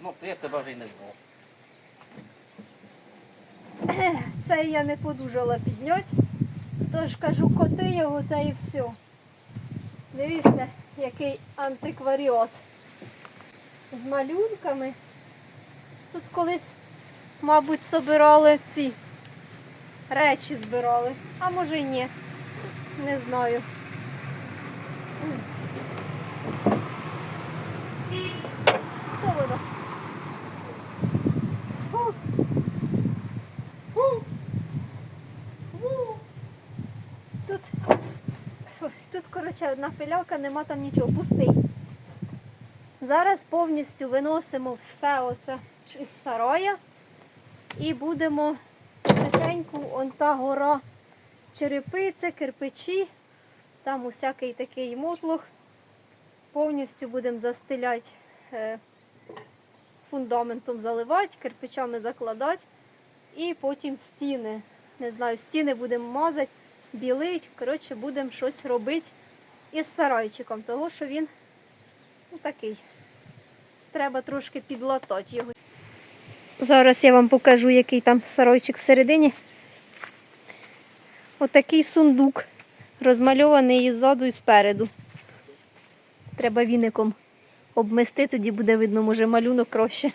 би знав, то я б тебе вже й не знав. Це я не подужала підняти. Тож кажу, коти його та і все. Дивіться, який антикваріат. З малюнками. Тут колись, мабуть, собирали ці речі збирали. А може й ні. Не знаю. Коротше, одна пилявка, нема там нічого, пустий. Зараз повністю виносимо все оце із сарая і будемо тихеньку, он та гора черепиця, кирпичі, там усякий такий мотлох. Повністю будемо застеляти е, фундаментом заливати, кирпичами закладати. І потім стіни. Не знаю, стіни будемо мазати, білить. Коротше, будемо щось робити із сарайчиком, того що він ну, такий. Треба трошки підлатати його. Зараз я вам покажу, який там сарайчик всередині. Отакий сундук, розмальований і ззаду, і спереду. Треба віником обмести, тоді буде видно, може, малюнок краще.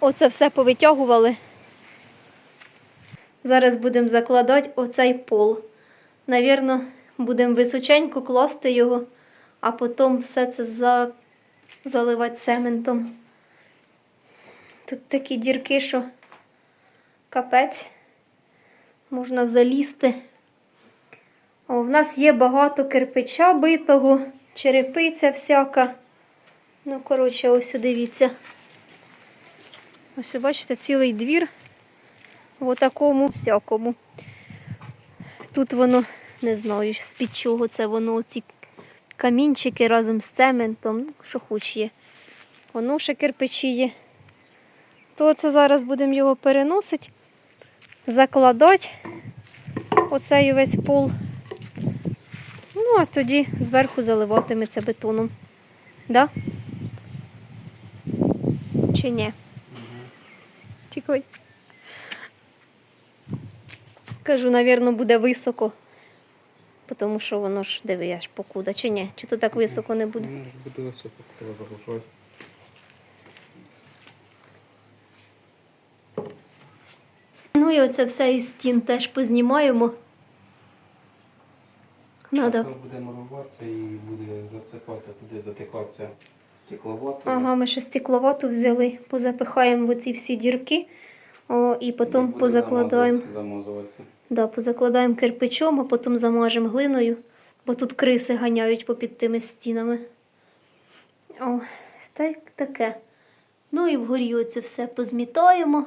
Оце все повитягували. Зараз будемо закладати оцей пол. Навірно, будемо височенько класти його, а потім все це за... заливати цементом. Тут такі дірки, що капець. Можна залізти. О, в нас є багато кирпича битого, черепиця всяка. Ну, коротше, ось дивіться. Ось бачите, цілий двір в такому всякому. Тут воно, не знаю, з-під чого це воно, ці камінчики разом з цементом, що хоч є. Воно ще кирпичі є. То це зараз будемо його переносити, закладати оцей весь пол. Ну, а тоді зверху заливатиметься бетоном. Да? Чи ні? Тікай. Кажу, навірно, буде високо. Тому що воно ж диви, аж покуда. Чи ні? Чи то так високо не буде? Ну, буде все треба заглушати. Ну і оце все із стін теж познімаємо. Надо. Зараз будемо рватися і буде засипатися туди, затикатися стекловато. Ага, ми ще стекловату взяли, позапихаємо в оці всі дірки о, і потім позакладаємо. Замазуватися. Да, позакладаємо кирпичом, а потім замажемо глиною, бо тут криси ганяють попід тими стінами. О, так, таке. Ну і вгорі оце все позмітаємо,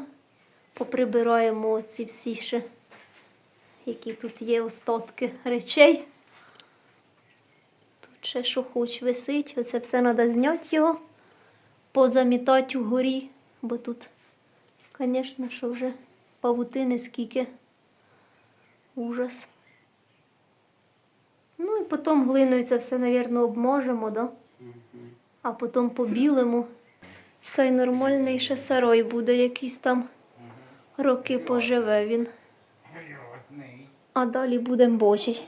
поприбираємо ці всі ще, які тут є остатки речей. Тут ще що хоч висить, оце все треба зняти його, позамітати вгорі, бо тут, звісно, що вже павутини скільки. Ужас. Ну і потім глиною це все, мабуть, обможемо, да? а потім побілимо. Та й нормальний ще сарой буде, якісь там роки поживе він. А далі будемо бочить.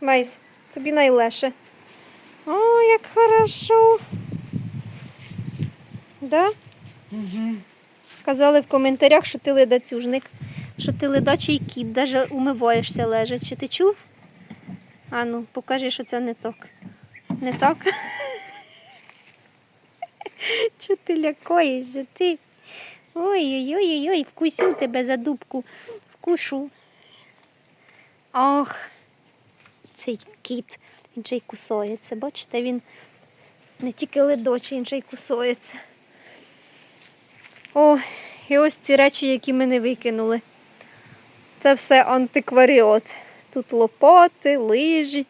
Майс, тобі найлегше. О, як хорошо. Да? Казали в коментарях, що ти ледацюжник, що ти ледачий кіт, навіть умиваєшся лежать. Чи ти чув? А ну, покажи, що це не так. Не так? Чого ти лякаєшся? Ти? Ой-ой-ой, вкусю тебе за дубку. Вкушу. Ох, цей кіт, він ще й кусається. Бачите, він не тільки ледочий, він ще й кусається. О, і ось ці речі, які ми не викинули. Це все антикваріот. Тут лопати, лижі.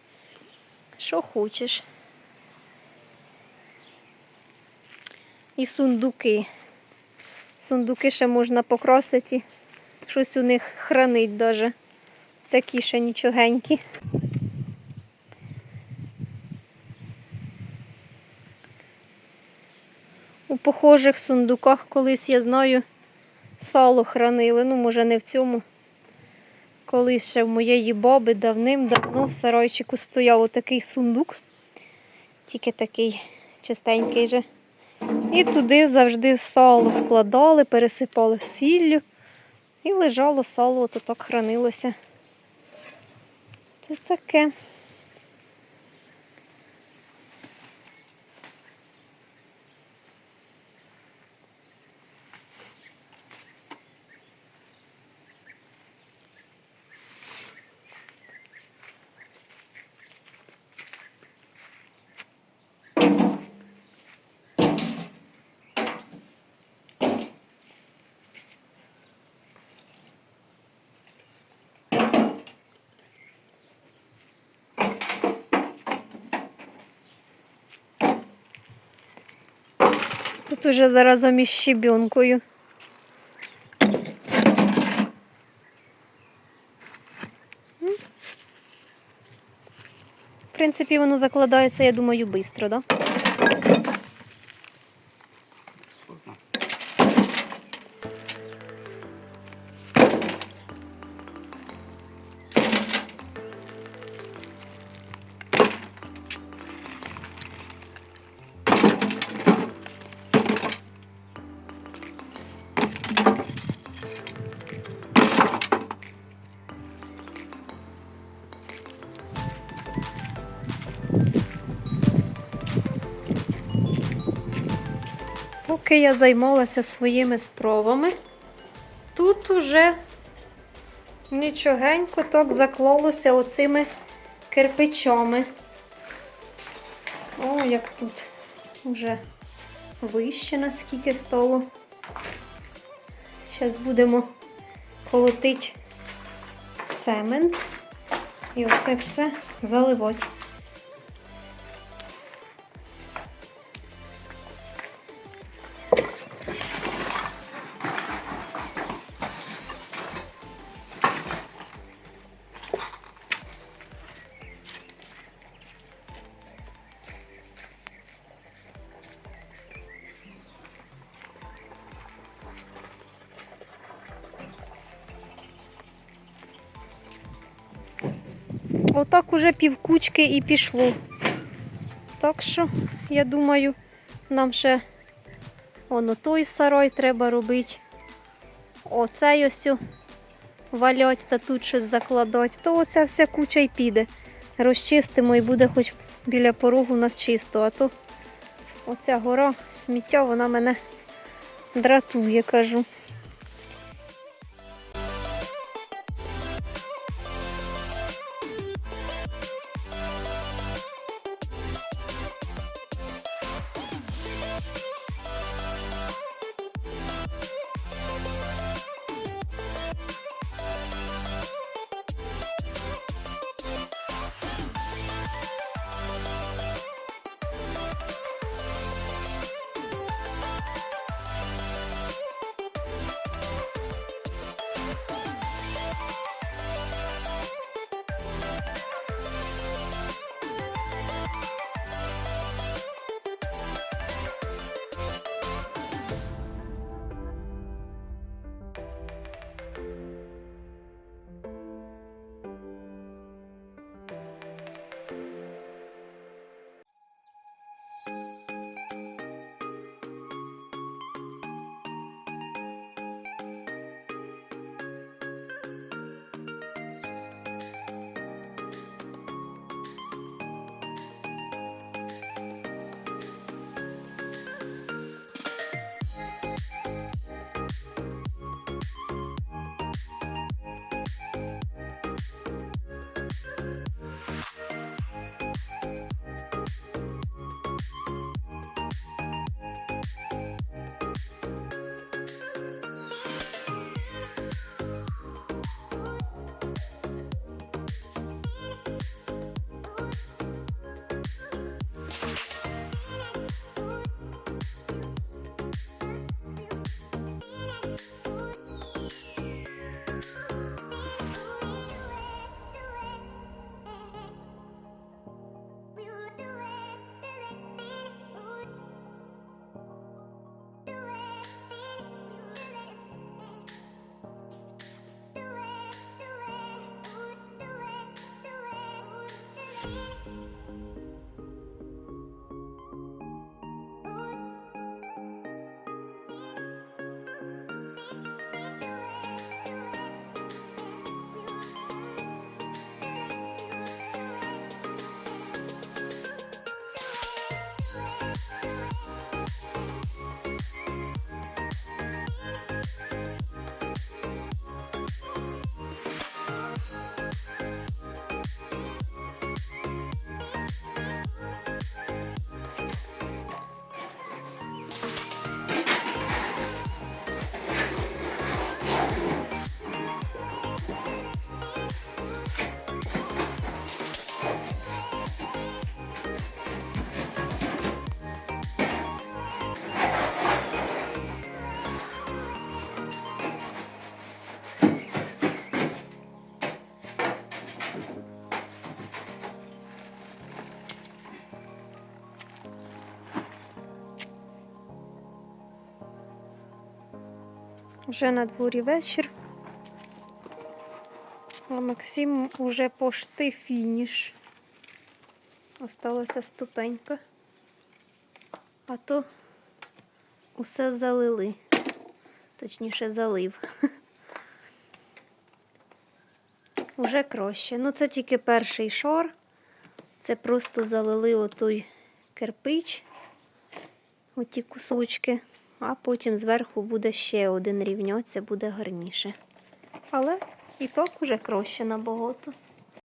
Що хочеш. І сундуки. Сундуки ще можна покрасити, щось у них хранить даже. такі ще нічогенькі. У похожих сундуках колись, я знаю, сало хранили. Ну, може, не в цьому. Колись ще в моєї баби давним-давно в сарайчику стояв отакий сундук, тільки такий чистенький же. І туди завжди сало складали, пересипали сіллю. І лежало сало, ото так хранилося. Це таке. Тут уже заразом із щебінкою. В принципі, воно закладається, я думаю, швидко, да? Поки я займалася своїми справами, тут уже нічогенько так заклалося оцими кирпичами. О, як тут вже вище наскільки стало. Зараз будемо колотити цемент і оце все заливати. Отак уже півкучки і пішло. Так що, я думаю, нам ще воно той сарай треба робити. Оцей ось валять та тут щось закладати, то оця вся куча й піде. Розчистимо і буде хоч біля порогу у нас чисто, а то оця гора сміття, вона мене дратує, кажу. Yeah. Вже на дворі вечір. А Максим уже пошти фініш. Осталася ступенька. А то усе залили. Точніше, залив. Уже краще. Ну, це тільки перший шар. Це просто залили отой кирпич, оті кусочки, а потім зверху буде ще один рівньоць, це буде гарніше. Але і так уже краще набагато.